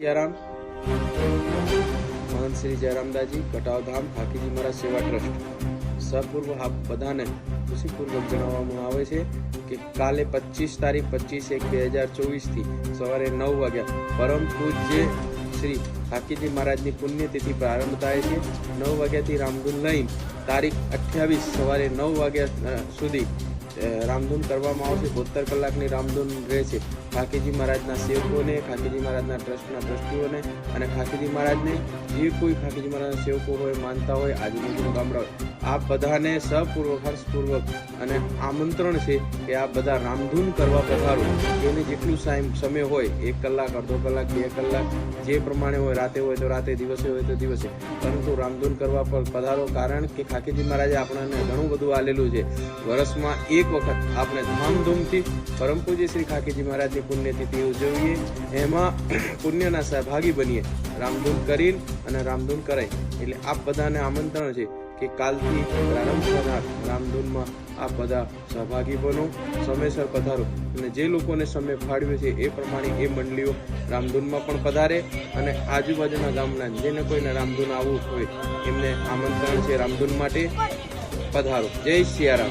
સિયારામ, મહાન શ્રી જયરામદાજી કટાવધામ ઠાકીજી મહારાજ સેવા ટ્રસ્ટ. સપૂર્વ બધાને ખુશીપૂર્વક જણાવવામાં આવે છે કે કાલે પચીસ તારીખ પચીસ એક બે હજાર ચોવીસથી સવારે નવ વાગ્યા પરમ પૂજ્ય શ્રી ઠાકીજી મહારાજની પુણ્યતિથિ પ્રારંભ થાય છે. નવ વાગ્યાથી રામધૂન લઈને તારીખ અઠ્યાવીસ સવારે નવ વાગ્યા સુધી રામધૂન કરવામાં આવશે. બોતેર કલાકની રામધૂન રહે છે ખાકીજી મહારાજના સેવકોને, ખાકીજી મહારાજના ટ્રસ્ટના ટ્રસ્ટીઓને અને ખાકીજી મહારાજને જે કોઈ ખાકીજી મહારાજના સેવકો હોય, માનતા હોય આજુબાજુના ગામડા હોય આ બધાને સપૂર્વક હર્ષપૂર્વક અને આમંત્રણ છે કે આ બધા રામધૂન કરવા પધારો. એને જેટલું સમય હોય, એક કલાક, અડધો કલાક, બે કલાક, જે પ્રમાણે હોય રાતે હોય તો રાતે, દિવસે હોય તો દિવસે. પરંતુ રામધૂન કરવા પર પધારો કારણ કે ખાકીજી મહારાજે આપણને ઘણું બધું આલેલું છે. વર્ષમાં એક વખત આપણે ધામધૂમથી પરમ પૂજ્ય શ્રી ખાકીજી મહારાજની પુણ્યતિથિ ઉજવીએ. એમાં પુણ્યના સહભાગી બનીએ. રામધૂન કરીને અને રામધૂન કરાય. એટલે આપ બધાને આમંત્રણ છે. કે કાલથી પ્રારંભ થનાર રામધૂનમાં આ બધા સહભાગી બનો, સમયસર પધારો. અને જે લોકોને સમય ફાળવ્યો છે એ પ્રમાણે એ મંડળીઓ રામધૂનમાં પણ પધારે અને આજુબાજુના ગામના જેને કોઈને રામધૂન આવવું હોય એમને આમંત્રણ છે રામધૂન માટે. પધારો. જય સિયારામ.